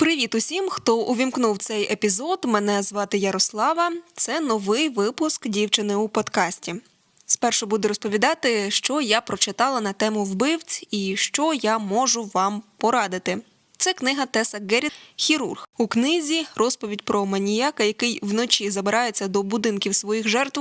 Привіт усім, хто увімкнув цей епізод. Мене звати Ярослава. Це новий випуск дівчини у подкасті. Спершу буду розповідати, що я прочитала на тему вбивць і що я можу вам порадити. Це книга Теса Герріт Хірург. У книзі розповідь про маніяка, який вночі забирається до будинків своїх жертв.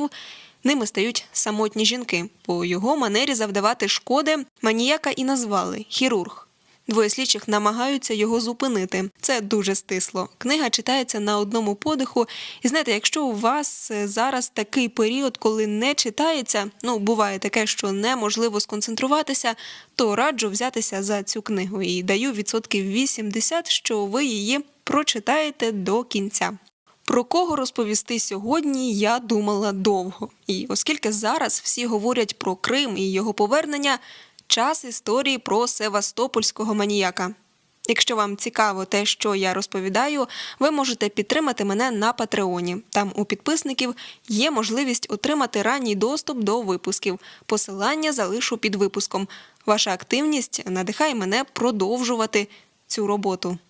Ними стають самотні жінки. По його манері завдавати шкоди маніяка і назвали хірург. Двоє слідчих намагаються його зупинити. Це дуже стисло. Книга читається на одному подиху. І знаєте, якщо у вас е, зараз такий період, коли не читається, ну буває таке, що неможливо сконцентруватися, то раджу взятися за цю книгу і даю відсотків 80, що ви її прочитаєте до кінця. Про кого розповісти сьогодні, я думала довго. І оскільки зараз всі говорять про Крим і його повернення, час історії про севастопольського маніяка. Якщо вам цікаво те, що я розповідаю, ви можете підтримати мене на Патреоні. Там у підписників є можливість отримати ранній доступ до випусків. Посилання залишу під випуском. Ваша активність надихає мене продовжувати цю роботу. –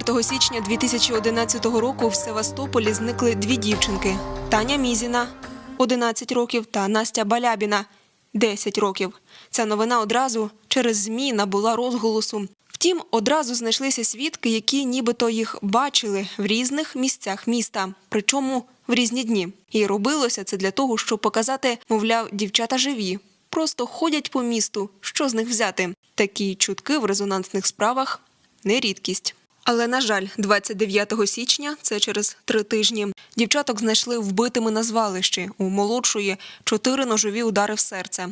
4 січня 2011 року в Севастополі зникли дві дівчинки: Таня Мізіна, 11 років, та Настя Балябіна, 10 років. Ця новина одразу через ЗМІ набула розголосу. Втім, одразу знайшлися свідки, які нібито їх бачили в різних місцях міста, причому в різні дні. І робилося це для того, щоб показати, мовляв, дівчата живі, просто ходять по місту. Що з них взяти? Такі чутки в резонансних справах не рідкість. Але на жаль, 29 січня, це через три тижні, дівчаток знайшли вбитими на звалищі. У молодшої чотири ножові удари в серце.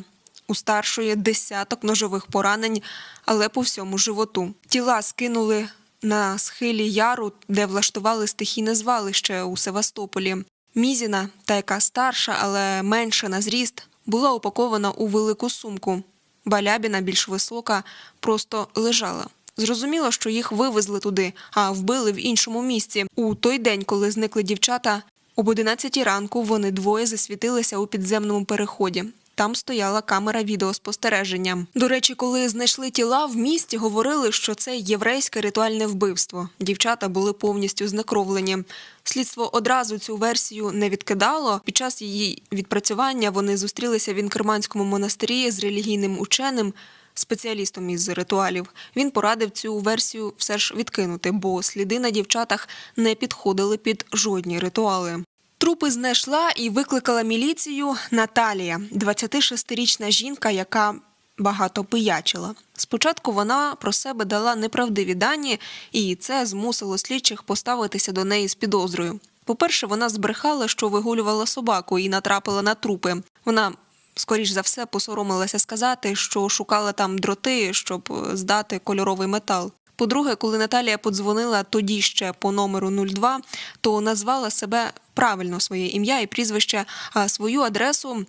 У старшої десяток ножових поранень, але по всьому животу. Тіла скинули на схилі яру, де влаштували стихійне звалище у Севастополі. Мізіна, та яка старша, але менша на зріст, була упакована у велику сумку. Балябіна, більш висока, просто лежала. Зрозуміло, що їх вивезли туди, а вбили в іншому місці. У той день, коли зникли дівчата, об 11 ранку вони двоє засвітилися у підземному переході. Там стояла камера відеоспостереження. До речі, коли знайшли тіла в місті, говорили, що це єврейське ритуальне вбивство. Дівчата були повністю знекровлені. Слідство одразу цю версію не відкидало. Під час її відпрацювання вони зустрілися в інкерманському монастирі з релігійним ученим. Спеціалістом із ритуалів він порадив цю версію все ж відкинути, бо сліди на дівчатах не підходили під жодні ритуали. Трупи знайшла і викликала міліцію Наталія, 26-річна жінка, яка багато пиячила. Спочатку вона про себе дала неправдиві дані, і це змусило слідчих поставитися до неї з підозрою. По-перше, вона збрехала, що вигулювала собаку і натрапила на трупи. Вона скоріш за все посоромилася сказати, що шукала там дроти, щоб здати кольоровий метал. По-друге, коли Наталія подзвонила тоді ще по номеру 02, то назвала себе правильно своє ім'я і прізвище, а свою адресу.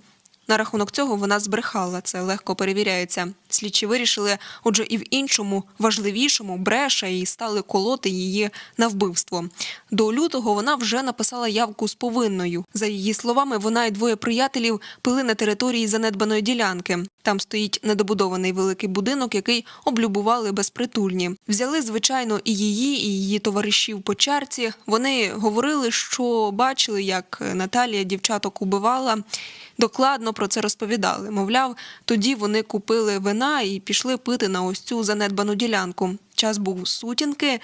На рахунок цього вона збрехала, це легко перевіряється. Слідчі вирішили, отже, і в іншому важливішому бреша і стали колоти її на вбивство. До лютого вона вже написала явку з повинною. За її словами, вона і двоє приятелів пили на території занедбаної ділянки. Там стоїть недобудований великий будинок, який облюбували безпритульні. Взяли, звичайно, і її, і її товаришів по чарці. Вони говорили, що бачили, як Наталія дівчаток убивала. Докладно про це розповідали. Мовляв, тоді вони купили вина і пішли пити на ось цю занедбану ділянку. Час був сутінки.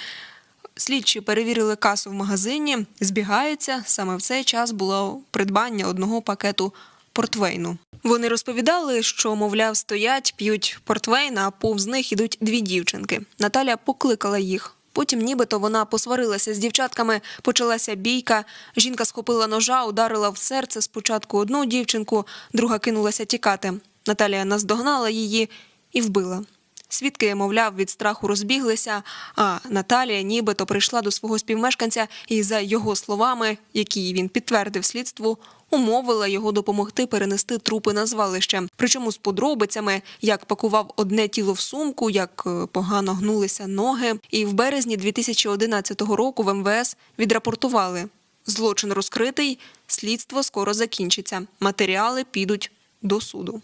Слідчі перевірили касу в магазині, збігаються. Саме в цей час було придбання одного пакету портвейну. Вони розповідали, що, мовляв, стоять, п'ють портвейн, а повз них ідуть дві дівчинки. Наталя покликала їх. Потім, нібито вона посварилася з дівчатками, почалася бійка. Жінка схопила ножа, ударила в серце спочатку одну дівчинку, друга кинулася тікати. Наталія наздогнала її і вбила. Свідки, мовляв, від страху розбіглися. А Наталія нібито прийшла до свого співмешканця і, за його словами, які він підтвердив слідству, умовила його допомогти перенести трупи на звалище. Причому з подробицями, як пакував одне тіло в сумку, як е, погано гнулися ноги. І в березні 2011 року в МВС відрапортували. Злочин розкритий, слідство скоро закінчиться. Матеріали підуть до суду.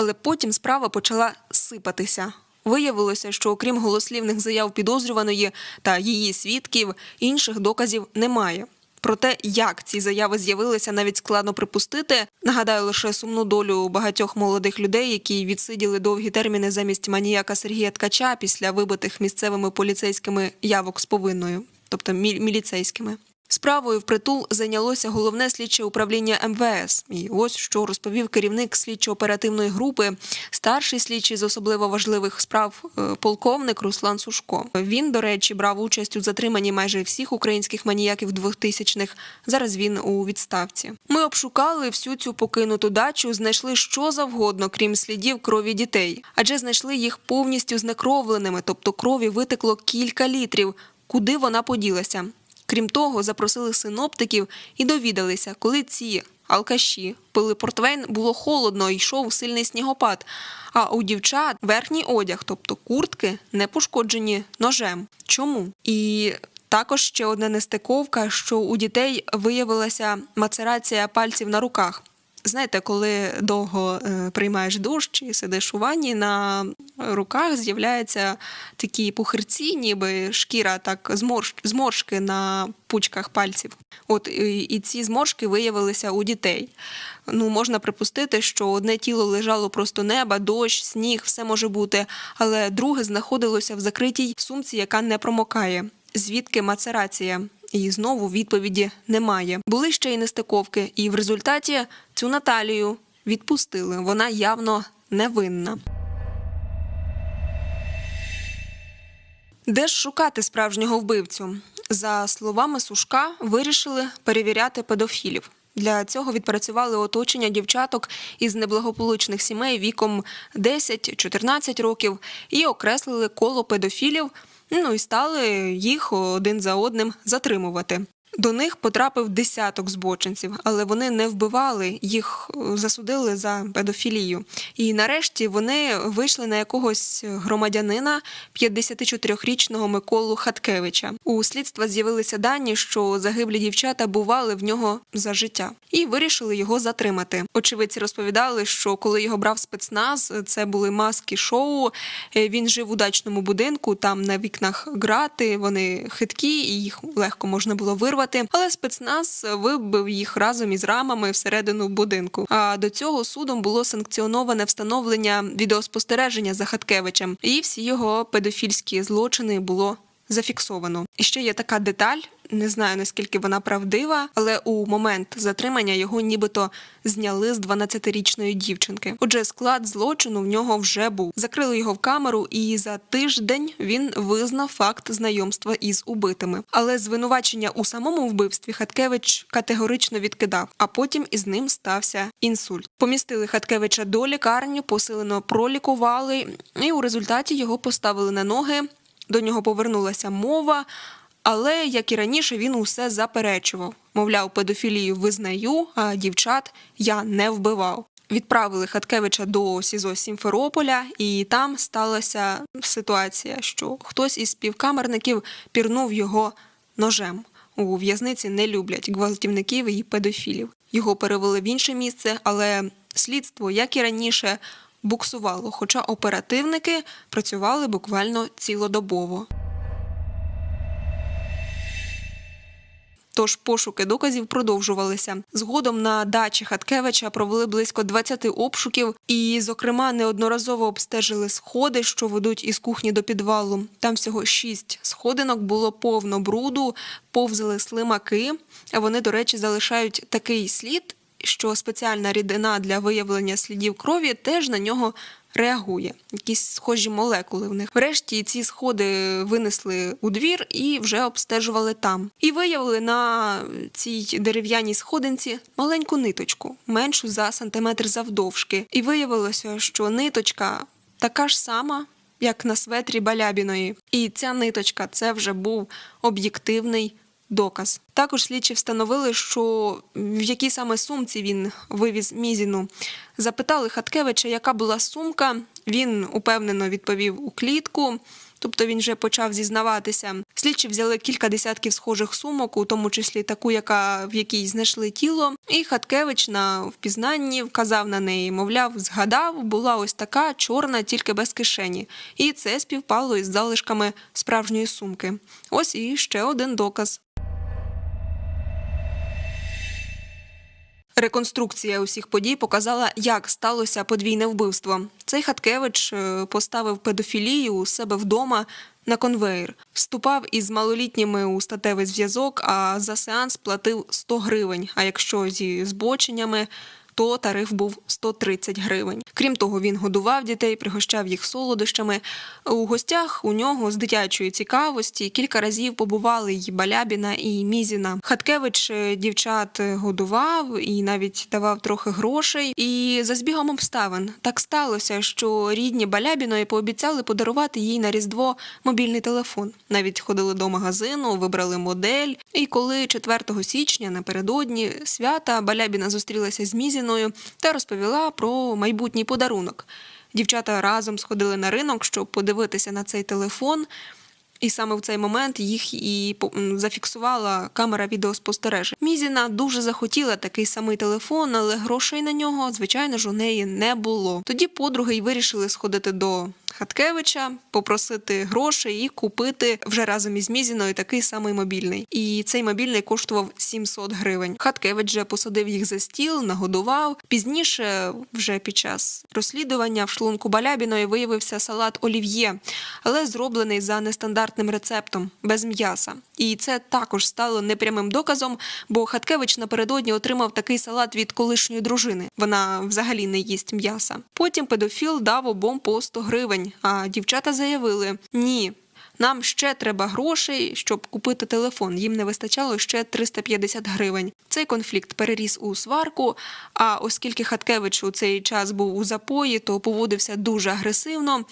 Але потім справа почала сипатися. Виявилося, що окрім голослівних заяв підозрюваної та її свідків, інших доказів немає. Про те, як ці заяви з'явилися, навіть складно припустити. Нагадаю лише сумну долю багатьох молодих людей, які відсиділи довгі терміни замість маніяка Сергія Ткача після вибитих місцевими поліцейськими явок з повинною, тобто мі- міліцейськими. Справою впритул зайнялося головне слідче управління МВС. І ось що розповів керівник слідчо-оперативної групи, старший слідчий з особливо важливих справ е, полковник Руслан Сушко. Він, до речі, брав участь у затриманні майже всіх українських маніяків 2000-х. Зараз він у відставці. Ми обшукали всю цю покинуту дачу, знайшли що завгодно, крім слідів крові дітей, адже знайшли їх повністю знекровленими, тобто крові витекло кілька літрів. Куди вона поділася? Крім того, запросили синоптиків і довідалися, коли ці алкаші пили портвейн, було холодно, йшов сильний снігопад. А у дівчат верхній одяг, тобто куртки, не пошкоджені ножем. Чому? І також ще одна нестиковка, що у дітей виявилася мацерація пальців на руках. Знаєте, коли довго е, приймаєш душ чи сидиш у ванні, на руках з'являються такі пухирці, ніби шкіра, так зморш, зморшки на пучках пальців. От і ці зморшки виявилися у дітей. Ну, можна припустити, що одне тіло лежало просто неба, дощ, сніг, все може бути, але друге знаходилося в закритій сумці, яка не промокає. Звідки мацерація? І знову відповіді немає. Були ще й нестиковки, і в результаті цю Наталію відпустили. Вона явно невинна. Де ж шукати справжнього вбивцю? За словами Сушка, вирішили перевіряти педофілів. Для цього відпрацювали оточення дівчаток із неблагополучних сімей віком 10-14 років і окреслили коло педофілів, ну і стали їх один за одним затримувати. До них потрапив десяток збочинців, але вони не вбивали, їх е, засудили за педофілію. І нарешті вони вийшли на якогось громадянина 54-річного Миколу Хаткевича. У слідства з'явилися дані, що загиблі дівчата бували в нього за життя, і вирішили його затримати. Очевидці розповідали, що коли його брав спецназ, це були маски шоу. Е, Він жив у дачному будинку, там на вікнах грати, вони хиткі, і їх легко можна було вирвати. Але спецназ вибив їх разом із рамами всередину будинку. А до цього судом було санкціоноване встановлення відеоспостереження за Хаткевичем, і всі його педофільські злочини було зафіксовано. І ще є така деталь. Не знаю наскільки вона правдива, але у момент затримання його нібито зняли з 12-річної дівчинки. Отже, склад злочину в нього вже був. Закрили його в камеру, і за тиждень він визнав факт знайомства із убитими. Але звинувачення у самому вбивстві Хаткевич категорично відкидав. А потім із ним стався інсульт. Помістили Хаткевича до лікарні, посилено пролікували, і у результаті його поставили на ноги. До нього повернулася мова, але як і раніше він усе заперечував. Мовляв, педофілію визнаю, а дівчат я не вбивав. Відправили Хаткевича до СІЗО Сімферополя, і там сталася ситуація, що хтось із співкамерників пірнув його ножем. У в'язниці не люблять гвалтівників і педофілів. Його перевели в інше місце, але слідство, як і раніше, буксувало, хоча оперативники працювали буквально цілодобово. Тож пошуки доказів продовжувалися. Згодом на дачі Хаткевича провели близько 20 обшуків, і, зокрема, неодноразово обстежили сходи, що ведуть із кухні до підвалу. Там всього шість сходинок було повно бруду, повзали слимаки. А вони, до речі, залишають такий слід, що спеціальна рідина для виявлення слідів крові теж на нього реагує, якісь схожі молекули в них. Врешті ці сходи винесли у двір і вже обстежували там. І виявили на цій дерев'яній сходинці маленьку ниточку, меншу за сантиметр завдовжки. І виявилося, що ниточка така ж сама. Як на светрі Балябіної, і ця ниточка це вже був об'єктивний доказ. Також слідчі встановили, що в якій саме сумці він вивіз Мізіну. Запитали Хаткевича, яка була сумка. Він упевнено відповів у клітку. Тобто він вже почав зізнаватися. Слідчі взяли кілька десятків схожих сумок, у тому числі таку, яка в якій знайшли тіло. І Хаткевич на впізнанні вказав на неї, мовляв, згадав, була ось така чорна, тільки без кишені. І це співпало із залишками справжньої сумки. Ось і ще один доказ. Реконструкція усіх подій показала, як сталося подвійне вбивство. Цей Хаткевич е, поставив педофілію у себе вдома на конвейер, вступав із малолітніми у статевий зв'язок, а за сеанс платив 100 гривень. А якщо зі збоченнями, то тариф був 130 гривень. Крім того, він годував дітей, пригощав їх солодощами. У гостях у нього з дитячої цікавості кілька разів побували й Балябіна і Мізіна. Хаткевич е, дівчат годував і навіть давав трохи грошей. І за збігом обставин так сталося, що рідні Балябіної пообіцяли подарувати їй на різдво мобільний телефон. Навіть ходили до магазину, вибрали модель. І коли 4 січня напередодні свята Балябіна зустрілася з Мізіною та розповіла про майбутній подарунок. Дівчата разом сходили на ринок, щоб подивитися на цей телефон. І саме в цей момент їх і зафіксувала камера відеоспостереження. Мізіна дуже захотіла такий самий телефон, але грошей на нього, звичайно ж, у неї не було. Тоді подруги й вирішили сходити до Хаткевича, попросити грошей і купити вже разом із Мізіною такий самий мобільний. І цей мобільний коштував 700 гривень. Хаткевич же посадив їх за стіл, нагодував. Пізніше, вже під час розслідування, в шлунку Балябіної виявився салат олів'є, але зроблений за нестандартним рецептом без м'яса. І це також стало непрямим доказом, бо Хаткевич напередодні отримав такий салат від колишньої дружини. Вона взагалі не їсть м'яса. Потім педофіл дав обом по 100 гривень, а дівчата заявили: ні. Нам ще треба грошей, щоб купити телефон. Їм не вистачало ще 350 гривень. Цей конфлікт переріс у сварку. А оскільки Хаткевич у цей час був у запої, то поводився дуже агресивно.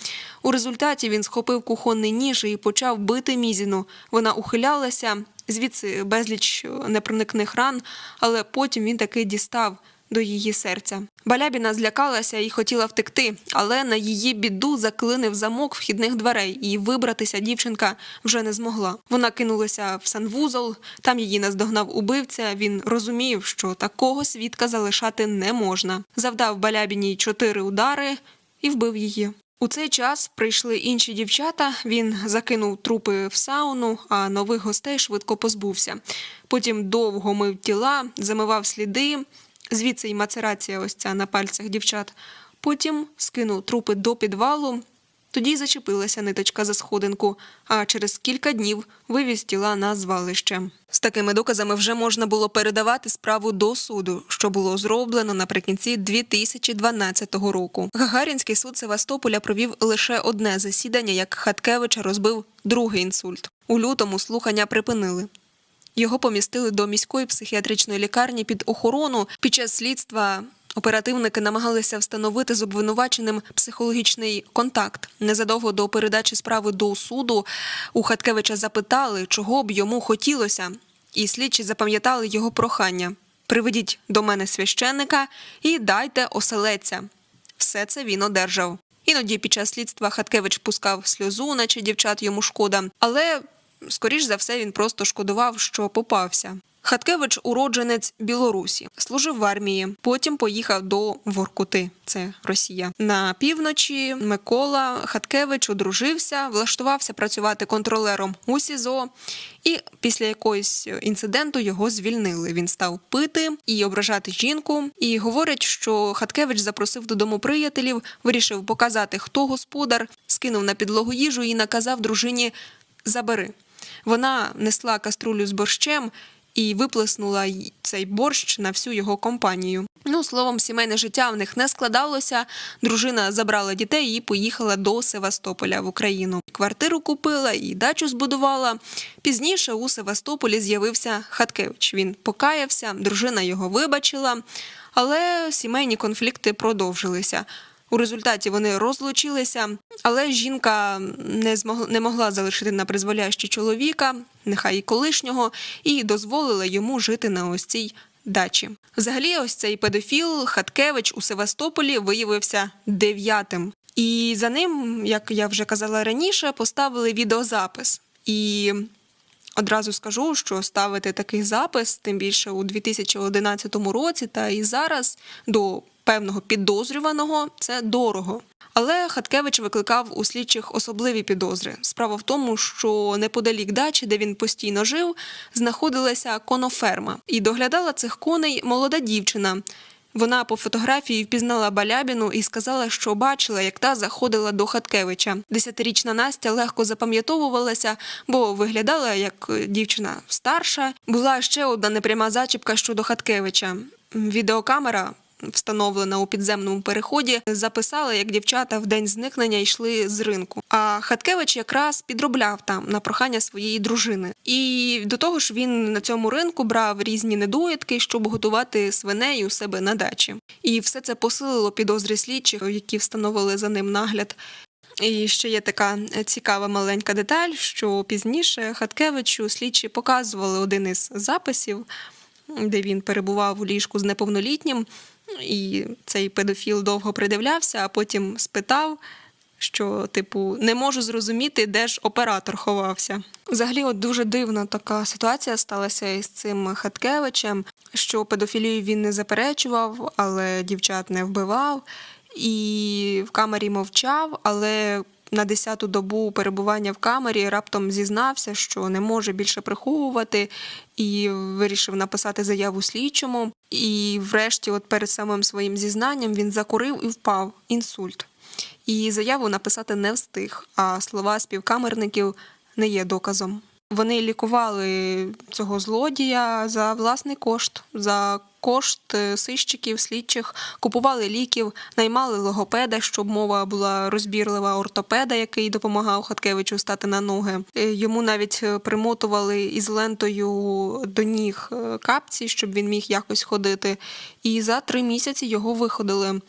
У результаті він схопив кухонний ніж і почав бити Мізіну. Вона ухилялася, звідси безліч непроникних ран, але потім він таки дістав до її серця. Балябіна злякалася і хотіла втекти, але на її біду заклинив замок вхідних дверей, і вибратися дівчинка вже не змогла. Вона кинулася в санвузол, там її наздогнав убивця. Він розумів, що такого свідка залишати не можна. Завдав Балябіній чотири удари і вбив її. У цей час прийшли інші дівчата. Він закинув трупи в сауну, а нових гостей швидко позбувся. Потім довго мив тіла, замивав сліди. Звідси й мацерація ось ця на пальцях дівчат. Потім скинув трупи до підвалу. Тоді зачепилася ниточка за сходинку, а через кілька днів вивіз тіла на звалище. З такими доказами вже можна було передавати справу до суду, що було зроблено наприкінці 2012 року. Гагарінський суд Севастополя провів лише одне засідання, як Хаткевича розбив другий інсульт. У лютому слухання припинили. Його помістили до міської психіатричної лікарні під охорону. Під час слідства оперативники намагалися встановити з обвинуваченим психологічний контакт. Незадовго до передачі справи до суду у Хаткевича запитали, чого б йому хотілося, і слідчі запам'ятали його прохання: приведіть до мене священника і дайте оселеця. Все це він одержав. Іноді під час слідства Хаткевич пускав сльозу, наче дівчат йому шкода, але скоріш за все він просто шкодував, що попався. Хаткевич уродженець Білорусі, служив в армії. Потім поїхав до Воркути, це Росія. На півночі Микола Хаткевич одружився, влаштувався працювати контролером у СІЗО, і після якогось інциденту його звільнили. Він став пити і ображати жінку. І говорять, що Хаткевич запросив додому приятелів, вирішив показати, хто господар, скинув на підлогу їжу і наказав дружині забери. Вона несла каструлю з борщем і виплеснула цей борщ на всю його компанію. Ну, словом, сімейне життя в них не складалося. Дружина забрала дітей і поїхала до Севастополя в Україну. Квартиру купила і дачу збудувала. Пізніше у Севастополі з'явився Хаткевич. Він покаявся, дружина його вибачила, але сімейні конфлікти продовжилися. У результаті вони розлучилися, але жінка не змогла не могла залишити на призволяще чоловіка, нехай і колишнього, і дозволила йому жити на ось цій дачі. Взагалі, ось цей педофіл Хаткевич у Севастополі виявився дев'ятим. І за ним, як я вже казала раніше, поставили відеозапис. І одразу скажу, що ставити такий запис, тим більше у 2011 році, та і зараз до певного підозрюваного це дорого. Але Хаткевич викликав у слідчих особливі підозри. Справа в тому, що неподалік дачі, де він постійно жив, знаходилася коноферма, і доглядала цих коней молода дівчина. Вона по фотографії впізнала Балябіну і сказала, що бачила, як та заходила до Хаткевича. Десятирічна Настя легко запам'ятовувалася, бо виглядала як дівчина старша. Була ще одна непряма зачіпка щодо Хаткевича. Відеокамера. Встановлена у підземному переході, записала, як дівчата в день зникнення йшли з ринку. А Хаткевич якраз підробляв там на прохання своєї дружини. І до того ж він на цьому ринку брав різні недоїдки, щоб готувати свиней у себе на дачі. І все це посилило підозри слідчих, які встановили за ним нагляд. І ще є така цікава маленька деталь, що пізніше Хаткевичу слідчі показували один із записів, де він перебував у ліжку з неповнолітнім. І цей педофіл довго придивлявся, а потім спитав, що, типу, не можу зрозуміти, де ж оператор ховався. Взагалі, от дуже дивна така ситуація сталася із цим Хаткевичем, що педофілію він не заперечував, але дівчат не вбивав, і в камері мовчав, але. На десяту добу перебування в камері раптом зізнався, що не може більше приховувати, і вирішив написати заяву слідчому. І, врешті, от перед самим своїм зізнанням, він закурив і впав інсульт. І заяву написати не встиг. А слова співкамерників не є доказом. Вони лікували цього злодія за власний кошт, за кошт е, сищиків, слідчих, купували ліків, наймали логопеда, щоб мова була розбірлива ортопеда, який допомагав Хаткевичу стати на ноги. Е, Йому навіть е, примотували із лентою до ніг капці, щоб він міг якось ходити. І за три місяці його виходили.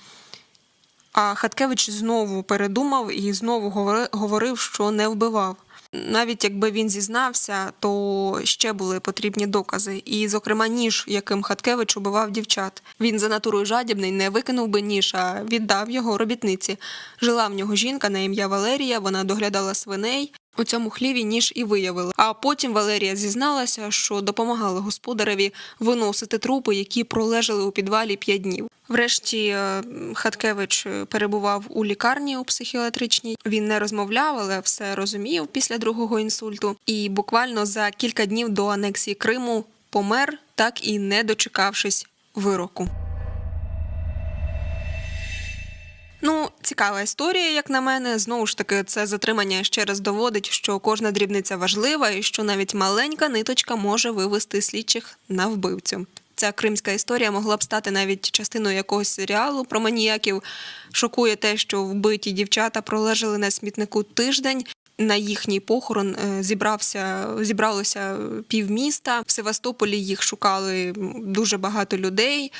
А Хаткевич знову передумав і знову говорив, що не вбивав. Навіть якби він зізнався, то ще були потрібні докази. І, зокрема, ніж, яким Хаткевич убивав дівчат. Він за натурою жадібний не викинув би ніж, а віддав його робітниці. Жила в нього жінка на ім'я Валерія, вона доглядала свиней. У цьому хліві ніж і виявили. А потім Валерія зізналася, що допомагала господареві виносити трупи, які пролежали у підвалі п'ять днів. Врешті е, Хаткевич перебував у лікарні у психіатричній. Він не розмовляв, але все розумів після другого інсульту. І буквально за кілька днів до анексії Криму помер, так і не дочекавшись вироку. Ну, цікава історія, як на мене. Знову ж таки, це затримання ще раз доводить, що кожна дрібниця важлива, і що навіть маленька ниточка може вивести слідчих на вбивцю. Ця кримська історія могла б стати навіть частиною якогось серіалу про маніяків. Шокує те, що вбиті дівчата пролежали на смітнику тиждень. На їхній похорон е, зібрався зібралося півміста. В Севастополі їх шукали дуже багато людей.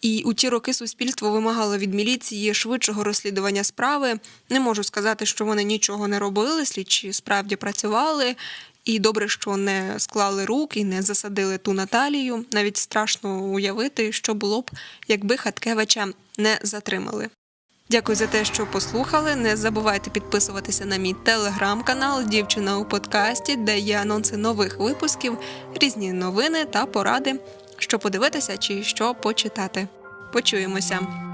І у ті роки суспільство вимагало від міліції швидшого розслідування справи. Не можу сказати, що вони нічого не робили. Слідчі справді працювали. І добре, що не склали рук і не засадили ту Наталію. Навіть страшно уявити, що було б, якби Хаткевича не затримали. Дякую за те, що послухали. Не забувайте підписуватися на мій телеграм-канал Дівчина у подкасті, де є анонси нових випусків, різні новини та поради, що подивитися чи що почитати. Почуємося.